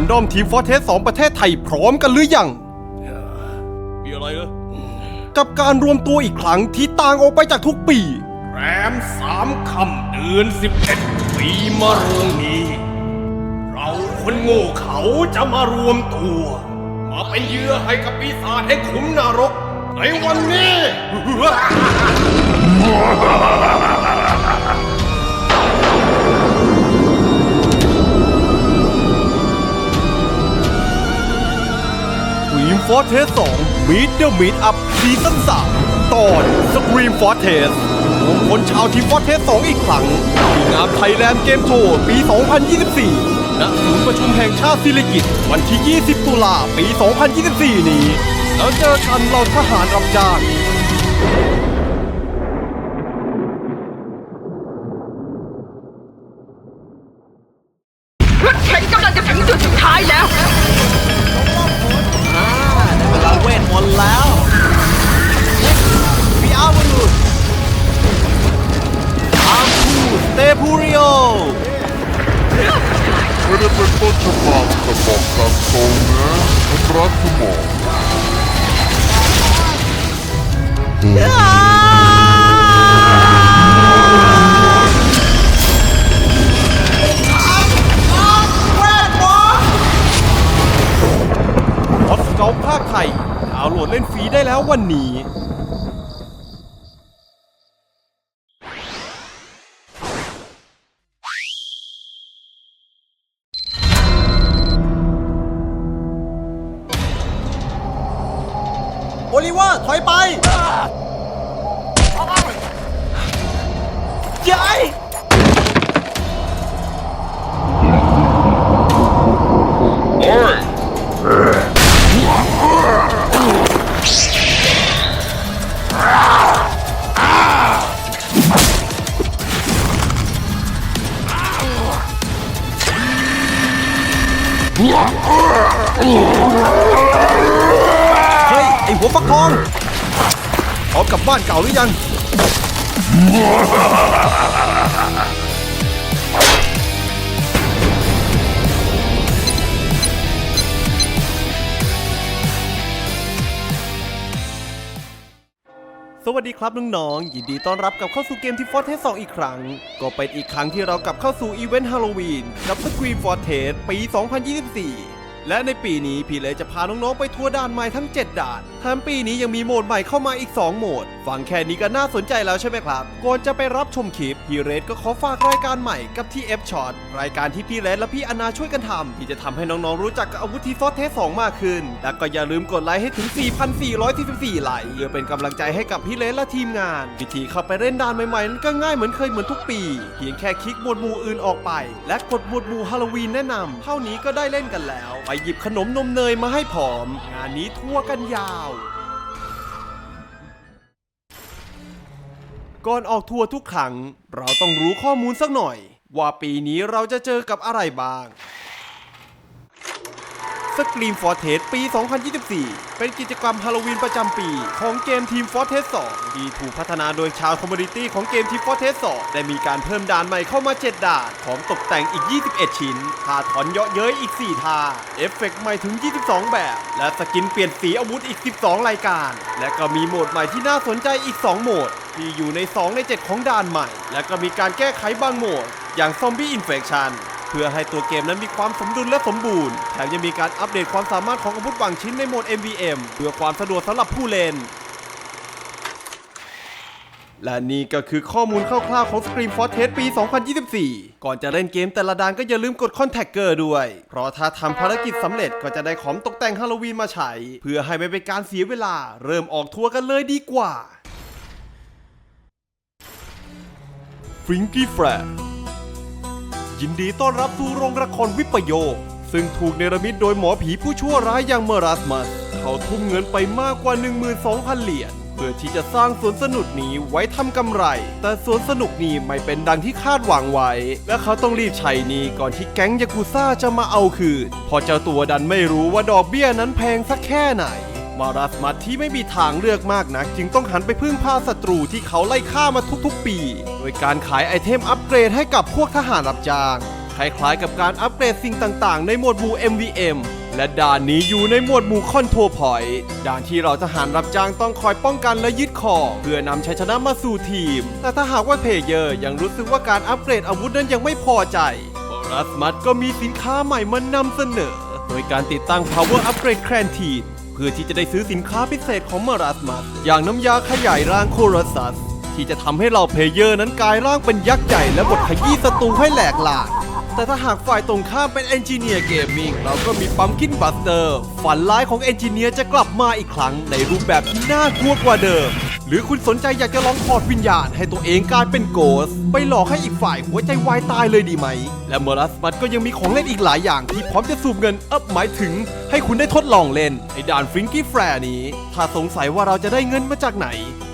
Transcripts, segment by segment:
นดอมทีมฟอร์เทส2ประเทศไทยพร้อมกันหรือยัง มีอะไรเหรอกับการรวมตัวอีกครั้งที่ต่างออกไปจากทุกปี แรมสามคำเดือนสิบเอ็ดปีมะโรงนี้ เราคนโง่เขาจะมารวมตัว มาเป็นเหยื่อให้กับปีศาจแห่งขุมนรก ในวันนี้ Scream Fortress 2 Meet the Meet Up ซีซั่น3ตอนสกรีมฟอร์เทสรวมคนชาวทีมฟอร์เทสสองอีกครั้งที่งานไทยแลนด์เกมโชว์ปี 2024 ณ ศูนย์ประชุมแห่งชาติศิริกิติ์วันที่ 20 ตุลาปี 2024 นี้ แล้วเจอกันเราทหารรับจ้าง พูริโอไม่ได้เป็นต้นฉบับแต่บอกตามตรงนะผมรักสมองออสเกาภาคไทยดาวน์โหลดเล่นฟรีได้แล้ววันนี้ โอลิเวอร์ถอยไปย้าย ฟักทองพร้อมกับบ้านเก่าหรือยัง สวัสดีครับน้องๆ ยินดีต้อนรับกลับเข้าสู่เกมที่ Fortress 2อีกครั้ง ก็เป็นอีกครั้งที่เรากลับเข้าสู่อีเวนต์ฮาโลวีนกับ Scream Fortress ปี 2024 และในปีนี้พี่เลยจะพาน้องๆ ไปทัวร์ด่านใหม่ทั้ง 7 ด่าน มปีนี้ยังมีโหมดใหม่เข้ามาอีก 2 โหมด ฟังแค่นี้ก็น่าสนใจแล้วใช่ไหมครับ ก่อนจะไปรับชมคลิป พี่เรดก็ขอฝากรายการใหม่กับที่ F Shot รายการที่พี่เรดและพี่อนาช่วยกันทำที่จะทำให้น้องๆรู้จักกับอาวุธที่ Fortress 2มากขึ้น และก็อย่าลืมกดไลค์ให้ถึง 4,444 ไลค์เพื่อเป็นกำลังใจให้กับพี่เรดและทีมงาน วิธีเข้าไปเล่นด่านใหม่ๆนั้นก็ง่ายเหมือนเคยเหมือนทุกปี เพียงแค่คลิกหมวดหมู่อื่นออกไป และกดหมวดหมู่ฮาโลวีนแนะนำเท่านี้ก็ได้เล่นกันแล้ว ไปหยิบขนมนมเนยมาให้ผอม งานนี้ทั่วกันยาว ก่อนออกทัวร์ทุกครั้ง เราต้องรู้ข้อมูลสักหน่อย ว่าปีนี้เราจะเจอกับอะไรบ้าง สกรีมฟอร์เทสปี 2024 เป็นกิจกรรมฮาโลวีนประจำปี ของเกมทีมฟอร์เทส2ที่ถูกพัฒนาโดยชาวคอมมูนิตี้ของเกมทีมฟอร์เทส2ได้มีการเพิ่มด่านใหม่เข้ามา 7 ด่าน ของตกแต่งอีก 21 ชิ้นท่าถอนเยาะเย้ยอีก 4ท่า เอฟเฟกต์ใหม่ถึง 22 แบบ และสกินเปลี่ยนสีอาวุธอีก 12 รายการ และก็มีโหมดใหม่ที่น่าสนใจอีก 2 โหมด ที่อยู่ใน 2 ใน 7 ของด่านใหม่ และก็มีการแก้ไขบางโหมด อย่างซอมบี้อินเฟคชัน เพื่อให้ตัวเกมนั้นมีความสมดุลและสมบูรณ์ แถมยังมีการอัปเดตความสามารถของอาวุธบางชิ้นในโหมด MVM เพื่อความสะดวกสำหรับผู้เล่น และนี่ก็คือข้อมูลคร่าวๆของ Scream f o r t r e s ปี 2024 ก่อนจะเล่นเกมแต่ละด่านก็อย่าลืมกด Contactor ด้วย เพราะถ้าทำภารกิจสำเร็จก็จะได้ของตกแต่งฮาโลวีนมาใช้ เพื่อให้ไม่เป็นการเสียเวลา เริ่มออกทัวร์กันเลยดีกว่าฟริงกี้แฟร์ ยินดีต้อนรับสู่โรงละครวิปโยคซึ่งถูกเนรมิตโดยหมอผีผู้ชั่วร้ายอย่างเมอรัสมัสเขาทุ่มเงินไปมากกว่า 12,000 เหรียญเพื่อที่จะสร้างสวนสนุกนี้ไว้ทำกำไร แต่สวนสนุกนี้ไม่เป็นดังที่คาดหวังไว้ และเขาต้องรีบใช้นี้ก่อนที่แก๊งยากุซ่าจะมาเอาคืนเพอเจ้าตัวดันไม่รู้ว่าดอกเบี้ยนั้นแพงสักแค่ไหน มารัสมัดที่ไม่มีทางเลือกมากนัก จึงต้องหันไปพึ่งพาศัตรูที่เขาไล่ฆ่ามาทุกๆปี โดยการขายไอเทมอัปเกรดให้กับพวกทหารรับจ้าง คล้ายๆกับการอัปเกรดสิ่งต่างๆ ในหมวดหมู่ MVM และด่านนี้อยู่ในหมวดหมู่คอนโทรพอยด่านที่เราทหารรับจ้างต้องคอยป้องกันและยึดของ เพื่อนำชัยชนะมาสู่ทีม แต่ถ้าหากว่าเพเยอร์ยังรู้สึกว่าการอัปเกรดอาวุธนั้นยังไม่พอใจบรัสมัดก็มีสินค้าใหม่มานำเสนอ โดยการติดตั้ง Power Upgrade c r a n t e เพื่อที่จะได้ซื้อสินค้าพิเศษของมารัสมัสอย่างน้ำยาขยายร่างโครซัส ที่จะทำให้เราเพลเยอร์นั้นกลายร่างเป็นยักษ์ใหญ่และบดขยี้ศัตรูให้แหลกลานแต่ถ้าหากฝ่ายตรงข้ามเป็นเอนจิเนียร์เกมมิ่งเราก็มีปั๊มกินบัสเตอร์ ฝันร้ายของเอนจิเนียร์จะกลับมาอีกครั้งในรูปแบบที่น่ากลัวกว่าเดิม หรือคุณสนใจอยากจะลองถอดวิญญาณให้ตัวเองกลายเป็นโกส ไปหลอกให้อีกฝ่ายหัวใจวายตายเลยดีไหม และเมอรัสมัดก็ยังมีของเล่นอีกหลายอย่างที่พร้อมจะสูบเงินอัพหมายถึง ให้คุณได้ทดลองเล่นในด่านฟริงกี้แฟร์นี้ ถ้าสงสัยว่าเราจะได้เงินมาจากไหน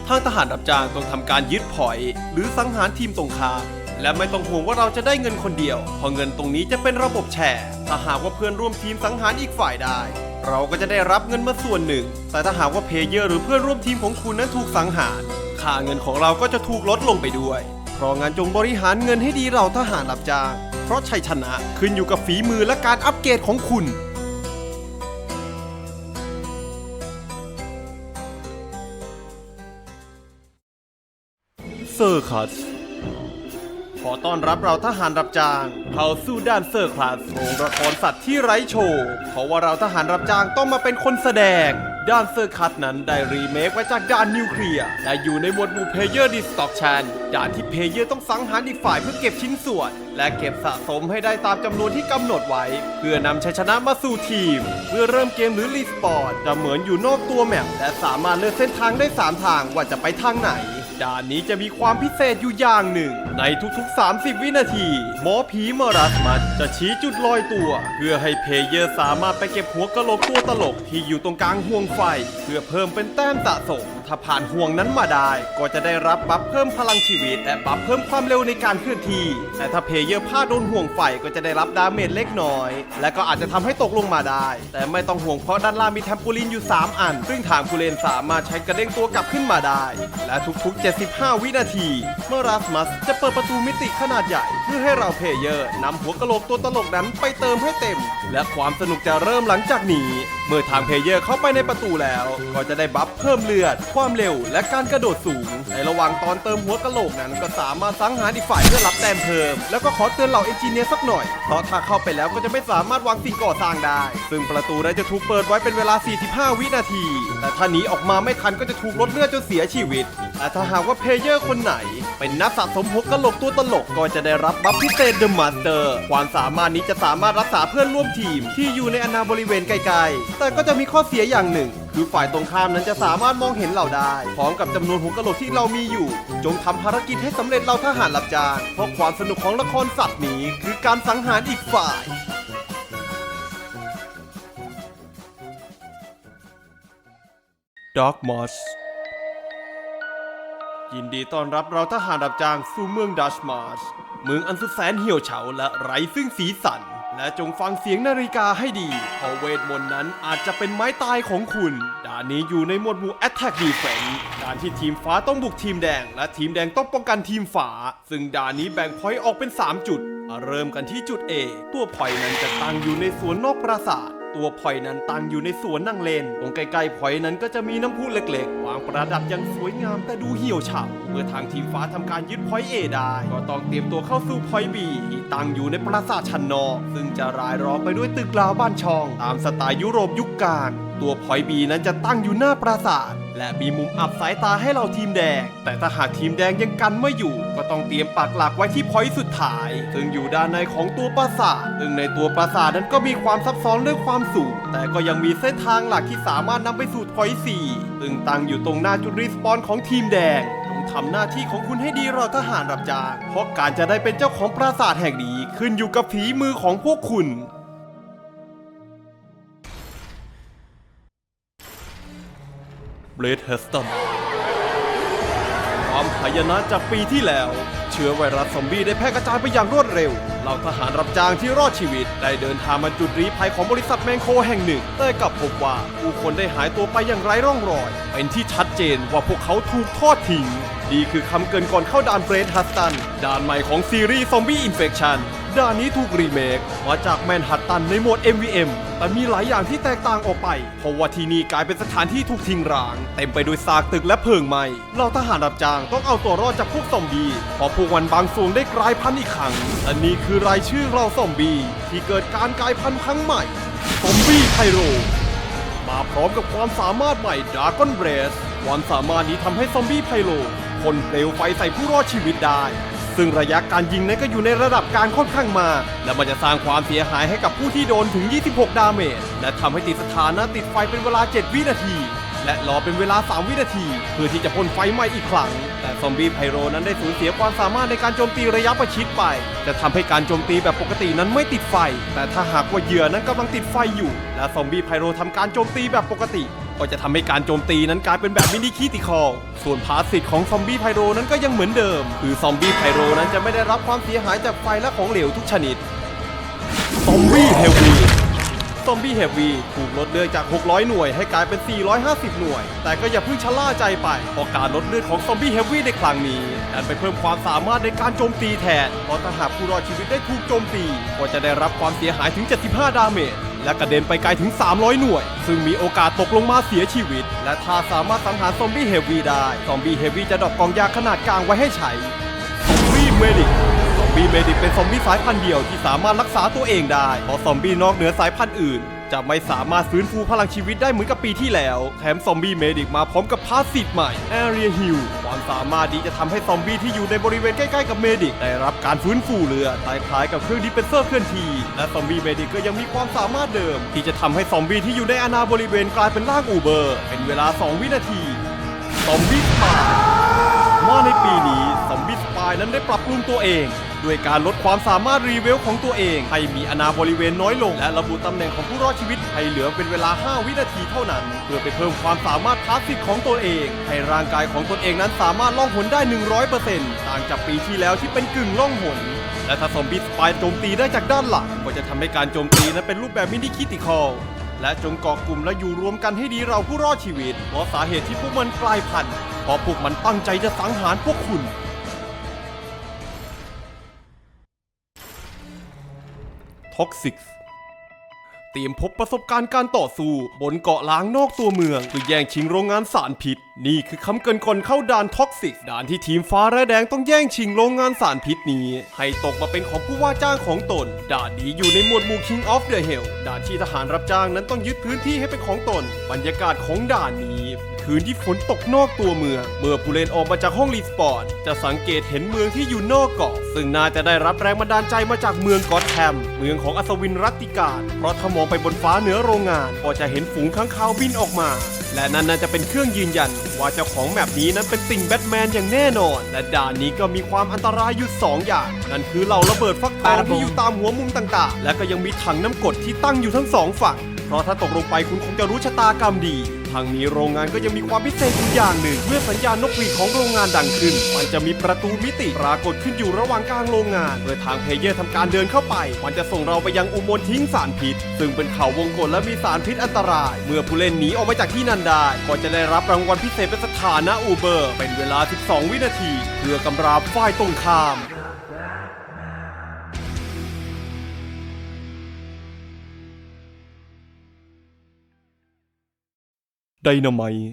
ทางทหารรับจ้างต้องทำการยึดพอย หรือสังหารทีมตรงข้าม และไม่ต้องห่วงว่าเราจะได้เงินคนเดียวเพราะเงินตรงนี้จะเป็นระบบแชร์ ถ้าหากว่าเพื่อนร่วมทีมสังหารอีกฝ่ายได้ เราก็จะได้รับเงินมาส่วนหนึ่ง แต่ถ้าหากว่าเพเยอร์หรือเพื่อนร่วมทีมของคุณนั้นถูกสังหารค่าเงินของเราก็จะถูกลดลงไปด้วย เพราะงั้นจงบริหารเงินให้ดีเราทหารรับจ้างเพราะชัยชนะขึ้นอยู่กับฝีมือและการอัปเกรดของคุณเซอร์คัส ขอต้อนรับเราทหารรับจ้าง เข้าสู่ด้านเซอร์คลาสโรงละครสัตว์ที่ไร้โชว์เพราะว่าเราทหารรับจ้างต้องมาเป็นคนแสดง ด้านเซอร์คัสนั้นได้รีเมคมาจากด้านนิวเคลียร์และอยู่ในหมวดหมู่เพเยอร์ดิสต็อกชันด่านที่เพเยอร์ต้องสังหารอีกฝ่ายเพื่อเก็บชิ้นส่วน และเก็บสะสมให้ได้ตามจำนวนที่กำหนดไว้ เพื่อนำชัยชนะมาสู่ทีม เมื่อเริ่มเกมหรือรีสปอร์ตจะเหมือนอยู่นอกตัวแมปและสามารถเลือกเส้นทางได้สามทางว่าจะไปทางไหน ด่านนี้จะมีความพิเศษอยู่อย่างหนึ่ง ในทุกๆ 30 วินาที หมอผีมรัสมัดจะชี้จุดลอยตัว เพื่อให้เพเยอร์สามารถไปเก็บหัวกะโหลกตัวตลกที่อยู่ตรงกลางห่วงไฟ เพื่อเพิ่มเป็นแต้มสะสม ถ้าผ่านห่วงนั้นมาได้ ก็จะได้รับบัฟเพิ่มพลังชีวิต และบัฟเพิ่มความเร็วในการเคลื่อนที่ แต่ถ้าเพลเยอร์พลาดโดนห่วงไฟก็จะได้รับดาเมจเล็กน้อย และก็อาจจะทำให้ตกลงมาได้ แต่ไม่ต้องห่วงเพราะด้านล่างมีแทมปูลินอยู่ 3 อัน ซึ่งทางผู้เล่นสามารถใช้กระเด้งตัวกลับขึ้นมาได้ และทุกๆ 75 วินาที เมื่อรัสมัสจะเปิดประตูมิติขนาดใหญ่ เพื่อให้เราเพลเยอร์นำหัวกะโหลกตัวตลกนั้นไปเติมให้เต็ม และความสนุกจะเริ่มหลังจากนี้ มื่อทางเพลเยอร์เข้าไปในประตูแล้ว ก็จะได้บัฟเพิ่มเลือด ความเร็ว และการกระโดดสูง ในระหว่างตอนเติมหัวกะโหลกนั้นก็สามารถสังหารอีกฝ่ายเพื่อรับแต้มเพิ่ม แล้วก็ขอเตือนเหล่าเอนจิเนียร์สักหน่อย เพราะถ้าเข้าไปแล้วก็จะไม่สามารถวางสิ่งก่อสร้างได้ ซึ่งประตูนั้นจะถูกเปิดไว้เป็นเวลา 45 วินาที แต่ถ้าหนีออกมาไม่ทันก็จะถูกลดเลือดจนเสียชีวิตแต่ถ้าหากว่าเพลเยอร์คนไหน เป็นนักสะสมหัวกะโหลกตัวตลกก็จะได้รับบัฟพิเศษเดอะมาสเตอร์ความสามารถนี้จะสามารถรักษาเพื่อนร่วมทีมที่อยู่ในอนาบริเวณไกลๆ แต่ก็จะมีข้อเสียอย่างหนึ่ง คือฝ่ายตรงข้ามนั้นจะสามารถมองเห็นเราได้ พร้อมกับจำนวนหัวกะโหลกที่เรามีอยู่ จงทำภารกิจให้สำเร็จเราทหารรับจ้างเพราะความสนุกของละครสัตว์นี้ คือการสังหารอีกฝ่ายด็อกมอส ยินดีต้อนรับเราทหารรับจ้างสู่เมืองดัชมาร์ชเมืองอันสุดแสนเหี่ยวเฉาและไร้ซึ่งสีสัน และจงฟังเสียงนาฬิกาให้ดีเพราะเวทมนต์นั้นอาจจะเป็นไม้ตายของคุณ ด่านนี้อยู่ในหมวดหมู่ Attack Defense ด่านที่ทีมฟ้าต้องบุกทีมแดง และทีมแดงต้องป้องกันทีมฝา ซึ่งด่านนี้แบ่งพอยต์ออกเป็น 3 จุด เริ่มกันที่จุด A ตัวพอยต์นั้นจะตั้งอยู่ในสวนนอกปราสาท ตัวพอยนั้นตั้งอยู่ในสวนนั่งเลน ตรงใกล้ๆพอยนั้นก็จะมีน้ำพุเล็กๆ วางประดับอย่างสวยงามแต่ดูเหี่ยวเฉาเมื่อทางทีมฟ้าทำการยึดพอยเอได้ ก็ต้องเตรียมตัวเข้าสู่พอยบีที่ตั้งอยู่ในปราสาทชั้นนอกซึ่งจะรายล้อมไปด้วยตึกราวบ้านช่อง ตามสไตล์ยุโรปยุคกลาง ตัวพอยบีนั้นจะตั้งอยู่หน้าปราสาท และมีมุมอับสายตาให้เราทีมแดง แต่ถ้าหากทีมแดงยังกันไม่อยู่ ก็ต้องเตรียมปักหลักไว้ที่พอยต์สุดท้าย ซึ่งอยู่ด้านในของตัวปราสาท ซึ่งในตัวปราสาทนั้นก็มีความซับซ้อนเรื่องความสูง แต่ก็ยังมีเส้นทางหลักที่สามารถนำไปสู่พอยต์สี่ซึ่งตั้งอยู่ตรงหน้าจุดรีสปอนของทีมแดงจงทำหน้าที่ของคุณให้ดีเราทหารรับจ้างเพราะการจะได้เป็นเจ้าของปราสาทแห่งนี้ขึ้นอยู่กับฝีมือของพวกคุณ เบรดเฮสตันความหายนะจากปีที่แล้ว เชื้อไวรัสซอมบี้ได้แพร่กระจายไปอย่างรวดเร็ว เหล่าทหารรับจ้างที่รอดชีวิต ได้เดินทางมาจุดรีภัยของบริษัทแมงโคแห่งหนึ่ง แต่กลับพบว่าผู้คนได้หายตัวไปอย่างไร้ร่องรอย เป็นที่ชัดเจนว่าพวกเขาถูกทอดทิ้งนี่คือคำเกินก่อนเข้าด่านเบรดฮัสตันด่านใหม่ของซีรีส์ซอมบี้อินเฟคชัน ด่านนี้ถูกรีเมคมาจากแมนฮัตตันในโหมด MVM แต่มีหลายอย่างที่แตกต่างออกไป เพราะว่าที่นี่กลายเป็นสถานที่ถูกทิ้งร้าง เต็มไปด้วยซากตึกและเพลิงไหม้เราทหารรับจ้างต้องเอาตัวรอดจากพวกซอมบี้เพราะพวกมันบางส่วนได้กลายพันธุ์อีกครั้งและนี่คือรายชื่อเราซอมบี้ที่เกิดการกลายพันธุ์ครั้งใหม่ซอมบี้ไพโรมาพร้อมกับความสามารถใหม่ดากอนเบรสความสามารถนี้ทำให้ซอมบี้ไพโลพ่นเปลวไฟใส่ผู้รอดชีวิตได้ ซึ่งระยะการยิงนั้นก็อยู่ในระดับการค่อนข้างมา และมันจะสร้างความเสียหายให้กับผู้ที่โดนถึง 26 ดาเมจ และทำให้ติดสถานะติดไฟเป็นเวลา 7 วินาที และรอเป็นเวลา 3 วินาที เพื่อที่จะพ่นไฟไหม้อีกครั้ง แต่ซอมบี้ไพโรนั้นได้สูญเสียความสามารถในการโจมตีระยะประชิดไป จะทำให้การโจมตีแบบปกตินั้นไม่ติดไฟ แต่ถ้าหากว่าเหยื่อนั้นกำลังติดไฟอยู่ และซอมบี้ไพโรทำการโจมตีแบบปกติ ก็จะทำให้การโจมตีนั้นกลายเป็นแบบมินิคีติคอลส่วนพาสสิทธิ์ของซอมบี้ไพโรนั้นก็ยังเหมือนเดิม คือซอมบี้ไพโรนั้นจะไม่ได้รับความเสียหายจากไฟและของเหลวทุกชนิด ซอมบี้เฮฟวีซอมบี้เฮฟวีถูกลดเลือดจาก 600 หน่วยให้กลายเป็น 450 หน่วย แต่ก็อย่าเพิ่งชะล่าใจไปเพราะการลดเลือดของซอมบี้เฮฟวีในครั้งนี้ดันไปเพิ่มความสามารถในการโจมตีแทนเพราะถ้าหากผู้รอดชีวิตได้ถูกโจมตี ก็จะได้รับความเสียหายถึง 75 ดาเมจ และกระเด็นไปไกลถึง 300 หน่วย ซึ่งมีโอกาสตกลงมาเสียชีวิต และถ้าสามารถสังหารซอมบี้เฮฟวีได้ ซอมบี้เฮฟวีจะดรอปกองยาขนาดกลางไว้ให้ใช้ ซอมบี้เมดิกซอมบี้เมดิกเป็นซอมบี้สายพันธุ์เดียวที่สามารถรักษาตัวเองได้เพราะซอมบี้นอกเหนือสายพันธุ์อื่น จะไม่สามารถฟื้นฟูพลังชีวิตได้เหมือนกับปีที่แล้ว แถมซอมบี้เมดิกมาพร้อมกับพาสซีฟใหม่ Area Heal ความสามารถนี้จะทำให้ซอมบี้ที่อยู่ในบริเวณใกล้ๆกับเมดิกได้รับการฟื้นฟูเรือคล้ายกับเครื่องดิเปนเซอร์เคลื่อนที่ และซอมบี้เมดิกก็ยังมีความสามารถเดิม ที่จะทำให้ซอมบี้ที่อยู่ในอาณาบริเวณกลายเป็นร่างอูเบอร์ เป็นเวลา 2 วินาทีซอมบี้สปายว่าในปีนี้ซอมบี้สปายนั้นได้ปรับปรุงตัวเอง ด้วยการลดความสามารถรีเวลของตัวเอง ให้มีอนาบริเวณน้อยลง และระบุตำแหน่งของผู้รอดชีวิต ให้เหลือเป็นเวลา 5 วินาทีเท่านั้น เพื่อไปเพิ่มความสามารถพาสซีฟของตัวเอง ให้ร่างกายของตนเองนั้นสามารถล่องหนได้ 100%ต่างจากปีที่แล้วที่เป็นกึ่งล่องหนและถ้าซอมบี้สปายโจมตีได้จากด้านหลังก็จะทำให้การโจมตีนั้นเป็นรูปแบบมินิคิติคอลและจงเกาะกลุ่มและอยู่รวมกันให้ดีเราผู้รอดชีวิตเพราะสาเหตุที่พวกมันกลายพันธุ์เพราะพวกมันตั้งใจจะสังหารพวกคุณ ท็อกซิกเตรียมพบประสบการณ์การต่อสู้ บนเกาะล้างนอกตัวเมืองคือแย่งชิงโรงงานสารพิษ นี่คือคำเกินก่อนเข้าด่านท็อกซิกด่านที่ทีมฟ้าและแดงต้องแย่งชิงโรงงานสารพิษนี้ ให้ตกมาเป็นของผู้ว่าจ้างของตน ด่านนี้อยู่ในหมวดหมู่ King of the Hill ด่านที่ทหารรับจ้างนั้นต้องยึดพื้นที่ให้เป็นของตน บรรยากาศของด่านนี้ คืนที่ฝนตกนอกตัวเมือง เมื่อผู้เล่นออกมาจากห้องรีสปอร์ตจะสังเกตเห็นเมืองที่อยู่นอกเกาะ ซึ่งน่าจะได้รับแรงบันดาลใจมาจากเมืองกอตแฮมเมืองของอัศวินรัตติการ เพราะถ้ามองไปบนฟ้าเหนือโรงงาน ก็จะเห็นฝูงค้างคาวบินออกมา และนั่นน่าจะเป็นเครื่องยืนยัน ว่าเจ้าของแมปนี้นั้นเป็นติ่งแบทแมนอย่างแน่นอน และด่านนี้ก็มีความอันตรายอยู่สองอย่าง นั่นคือเหล่าระเบิดฟักทองที่อยู่ตามหัวมุมต่างๆ และก็ยังมีถังน้ำกรดที่ตั้งอยู่ทั้งสองฝั่ง เพราะถ้าตกลงไปคุณคงจะรู้ชะตากรรมดี ทางนี้โรงงานก็ยังมีความพิเศษอีกอย่างหนึ่ง เมื่อสัญญาณนกหวีดของโรงงานดังขึ้น มันจะมีประตูมิติปรากฏขึ้นอยู่ระหว่างกลางโรงงานเมื่อทางเพเยอร์ทำการเดินเข้าไป มันจะส่งเราไปยังอุโมงค์ทิ้งสารพิษ ซึ่งเป็นเขาวงกฏและมีสารพิษอันตราย เมื่อผู้เล่นหนีออกมาจากที่นั่นได้ ก็จะได้รับรางวัลพิเศษเป็นสถานะอูเบอร์ เป็นเวลา 12 วินาที เพื่อกำราบฝ่ายตรงข้าม ไดนาไมต์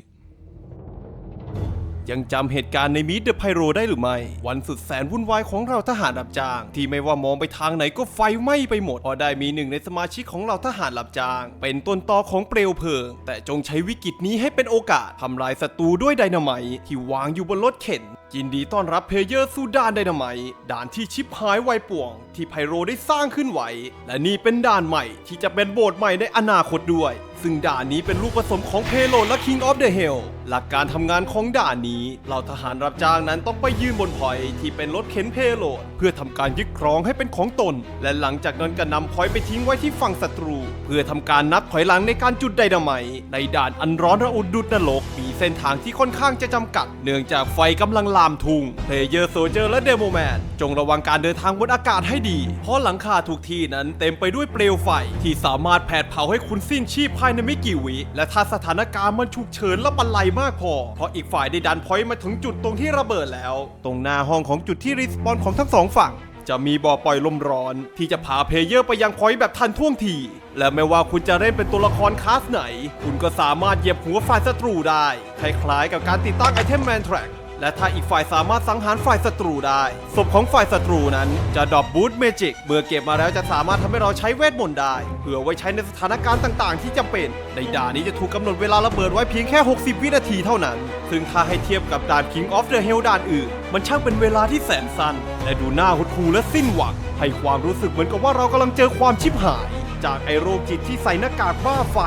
ยังจำเหตุการณ์ในมิดเดอะไพโรได้หรือไม่ วันสุดแสนวุ่นวายของเราทหารรับจ้าง ที่ไม่ว่ามองไปทางไหนก็ไฟไหม้ไปหมดเพอได้มีหนึ่งในสมาชิกของเราทหารรับจ้าง เป็นต้นตอของเปลวเพลิง แต่จงใช้วิกฤตนี้ให้เป็นโอกาสทำลายศัตรูด้วยไดนาไมต์ที่วางอยู่บนรถเข็นยินดีต้อนรับเพลเยอร์สู่ด่านไดนาไมต์ด่านที่ชิปหายไวป่วง ที่ไพโรได้สร้างขึ้นไว้ และนี่เป็นด่านใหม่ที่จะเป็นโบสถ์ใหม่ในอนาคตด้วย ซึ่งด่านนี้เป็นลูกผสมของเพโลและ King of the Hill หลักการทำงานของด่านนี้เหล่าทหารรับจ้างนั้นต้องไปยืนบนพอยที่เป็นรถเข็นเพโลด เพื่อทำการยึดครองให้เป็นของตน และหลังจากนั้นก็นำพอยไปทิ้งไว้ที่ฝั่งศัตรู พื่อทำการนับถอยหลังในการจุดไดนาไมต์ในด่านอันร้อนระอุดุดนรกมีเส้นทางที่ค่อนข้างจะจำกัด เนื่องจากไฟกำลังลามทุ่งเพลเยอร์โซเจอร์และเดโมแมนจงระวังการเดินทางบนอากาศให้ดี เพราะหลังคาทุกที่นั้นเต็มไปด้วยเปลวไฟ ที่สามารถแผดเผาให้คุณสิ้นชีพภายในไม่กี่วิและถ้าสถานการณ์มันฉุกเฉินและบันไลมากพอ เพราะอีกฝ่ายได้ดันพอยต์มาถึงจุดตรงที่ระเบิดแล้ว ตรงหน้าห้องของจุดที่รีสปอนของทั้งสองฝั่ง จะมีบ่อปล่อยลมร้อน ที่จะพาเพลเยอร์ไปยังพอยต์แบบทันท่วงที และไม่ว่าคุณจะเล่นเป็นตัวละครคลาสไหน คุณก็สามารถเหยียบหัวฝ่ายศัตรูได้ คล้ายๆกับการติดตั้งไอเทมแมนแทร็ก และถ้าอีกฝ่ายสามารถสังหารฝ่ายศัตรูได้ ศพของฝ่ายศัตรูนั้นจะดรอปบูทเมจิกเมื่อเก็บมาแล้วจะสามารถทำให้เราใช้เวทมนต์ได้ เพื่อไว้ใช้ในสถานการณ์ต่างๆ ที่จำเป็น ในด่านนี้จะถูกกำหนดเวลาระเบิดไว้เพียงแค่ 60 วินาทีเท่านั้น ซึ่งถ้าให้เทียบกับด่าน King of the Hell ด่านอื่น มันช่างเป็นเวลาที่แสนสั้น และดูน่าหดหู่และสิ้นหวัง ให้ความรู้สึกเหมือนกับว่าเรากำลังเจอความชิบหาย จากไอโรคจิตที่ใส่หน้ากากบ้าไฟ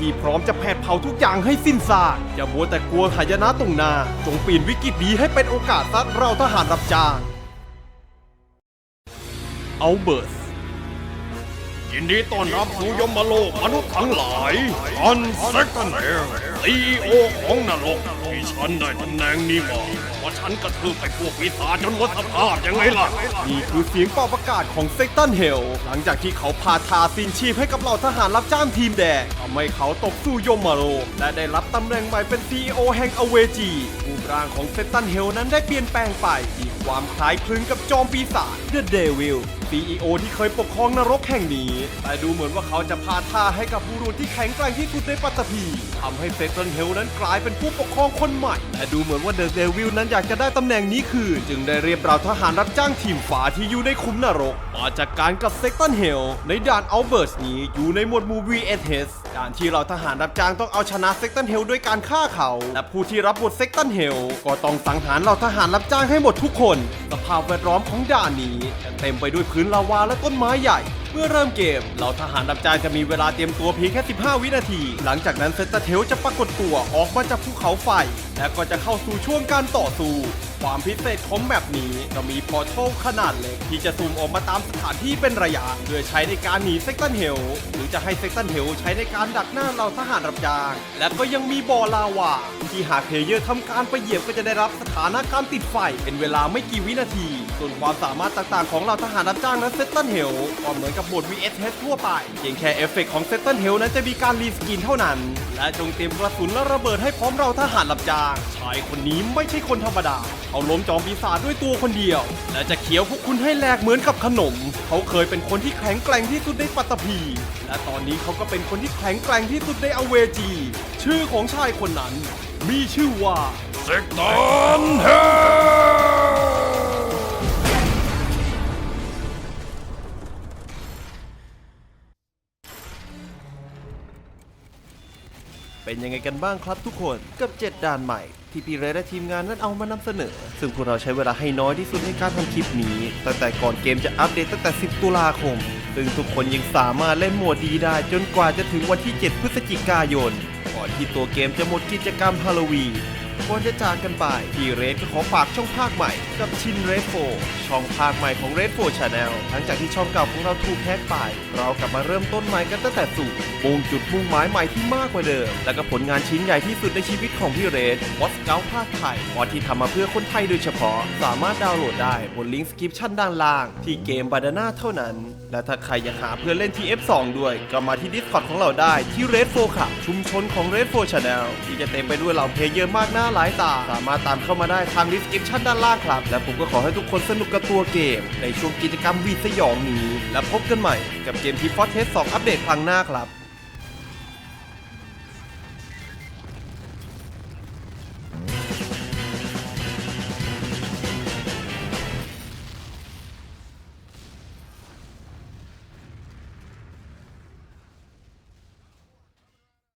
ที่พร้อมจะแผดเผาทุกอย่างให้สิ้นซากอย่ามัวแต่กลัวหายนะตรงหนาจงเปลี่ยนวิกฤตนี้ให้เป็นโอกาสซัดเราทหารรับจ้างเอาเบิร์สยินดีต้อนรับสู่ยมโลกมนุษย์ทั้งหลายอันเซกันเฮลซีโอของนรกที่ฉันได้ตำแหน่งนี้มาเพราะฉันกระทืบไปพวกปีศาจจนหมดสภาพยังไงล่ะ นี่คือเสียงเป่าประกาศของเซกตันเฮล หลังจากที่เขาพาทาซินชีพให้กับเหล่าทหารรับจ้างทีมแดงทำให้เขาตกสู่ยมโลกและได้รับตำแหน่งใหม่เป็น CEO แห่งอเวจีรูปร่างของเซกตันเฮลนั้นได้เปลี่ยนแปลงไปมีความคล้ายคลึงกับจอมปีศาจเดอะเดวิล CEO ที่เคยปกครองนรกแห่งนี้ แต่ดูเหมือนว่าเขาจะพาท่าให้กับบุรุษที่แข็งแกร่งที่สุดในปัตตภีทำให้เซกตันเฮลนั้นกลายเป็นผู้ปกครองคนใหม่ และดูเหมือนว่าเดอะเดวิลนั้นอยากจะได้ตำแหน่งนี้คืน จึงได้เรียบเราทหารรับจ้างทีมฝาที่อยู่ในคุ้มนรก มาจากการกับเซกตันเฮลในด่านอัลเบิร์ตนี้อยู่ในหมวดมู่ VSS ด่านที่เราทหารรับจ้างต้องเอาชนะเซกตันเฮลด้วยการฆ่าเขา และผู้ที่รับบทเซกตันเฮลก็ต้องสังหารเราทหารรับจ้างให้หมดทุกคน สภาพแวดล้อมของด่านนี้เต็มไปด้วยพื้นลาวาและต้นไม้ใหญ่ เมื่อเริ่มเกมเราทหารรับจ้างจะมีเวลาเตรียมตัวเพียงแค่ 15 วินาที หลังจากนั้นเซตเทลจะปรากฏตัวออกมาจากภูเขาไฟ และก็จะเข้าสู่ช่วงการต่อสู้ ความพิเศษของแมปนี้ก็มีพอร์ทัลขนาดเล็ก ที่จะซูมออกมาตามสถานที่เป็นระยะเพื่อใช้ในการหนีเซกตันเฮลหรือจะให้เซกตันเฮลใช้ในการดักหน้าเราทหารรับจ้าง และก็ยังมีบอลาวาที่หากเพลเยอร์ทำการไปเหยียบก็จะได้รับสถานะการติดไฟเป็นเวลาไม่กี่วินาที ส่วนความสามารถต่างๆของเราทหารรับจ้างนั้นเซตตันเฮลก็เหมือนกับโหมด VSS ทั่วไป เพียงแค่เอฟเฟกต์ของเซตตันเฮลนั้นจะมีการรีสกินเท่านั้น และจงเตรียมกระสุนและระเบิดให้พร้อมเราทหารรับจ้าง ชายคนนี้ไม่ใช่คนธรรมดา เขาล้มจอมปีศาจด้วยตัวคนเดียว และจะเคี้ยวพวกคุณให้แหลกเหมือนกับขนม เขาเคยเป็นคนที่แข็งแกร่งที่สุดในปัตตภีและตอนนี้เขาก็เป็นคนที่แข็งแกร่งที่สุดในอเวจี ชื่อของชายคนนั้น มีชื่อว่าเซกตันเฮล เป็นยังไงกันบ้างครับทุกคนกับ 7 ด่านใหม่ ที่พี่เรและทีมงานนั้นเอามานำเสนอ ซึ่งพวกเราใช้เวลาให้น้อยที่สุดในการทำคลิปนี้ตั้งแต่ก่อนเกมจะอัปเดตตั้งแต่ 10 ตุลาคม ซึ่งทุกคนยังสามารถเล่นโหมดดีได้จนกว่าจะถึงวันที่ 7 พฤศจิกายนก่อนที่ตัวเกมจะหมดกิจกรรมฮาโลวีน ก่อนจะจากกันไป พี่เรดก็ขอฝากช่องภาคใหม่ กับชินเรดโฟช่องภาคใหม่ของเรดโฟชาแนลหลังจากที่ช่องเก่าของเราถูกแฮกไป เรากลับมาเริ่มต้นใหม่กันตั้งแต่ศูนย์มุ่งจุดมุ่งหมายใหม่ที่มากกว่าเดิม และก็ผลงานชิ้นใหญ่ที่สุดในชีวิตของพี่เรดวอสเกลภาคไทยวอที่ทำมาเพื่อคนไทยโดยเฉพาะ สามารถดาวน์โหลดได้บนลิงก์สคริปชั่นด้านล่าง ที่เกมบาดาน่าเท่านั้น และถ้าใครอยากหาเพื่อนเล่นที่ F2 ด้วย ก็มาที่ Discord ของเราได้ที่ Red 4ค่ะชุมชนของ Red 4 Channel ที่จะเต็มไปด้วยเหล่าเพลเยอร์มากหน้าหลายตา สามารถตามเข้ามาได้ทาง description ด้านล่างครับ และผมก็ขอให้ทุกคนสนุกกับตัวเกม ในช่วงกิจกรรมวีสยองนี้ และพบกันใหม่กับเกมที่ Fortress 2อัปเดตครั้งหน้าครับ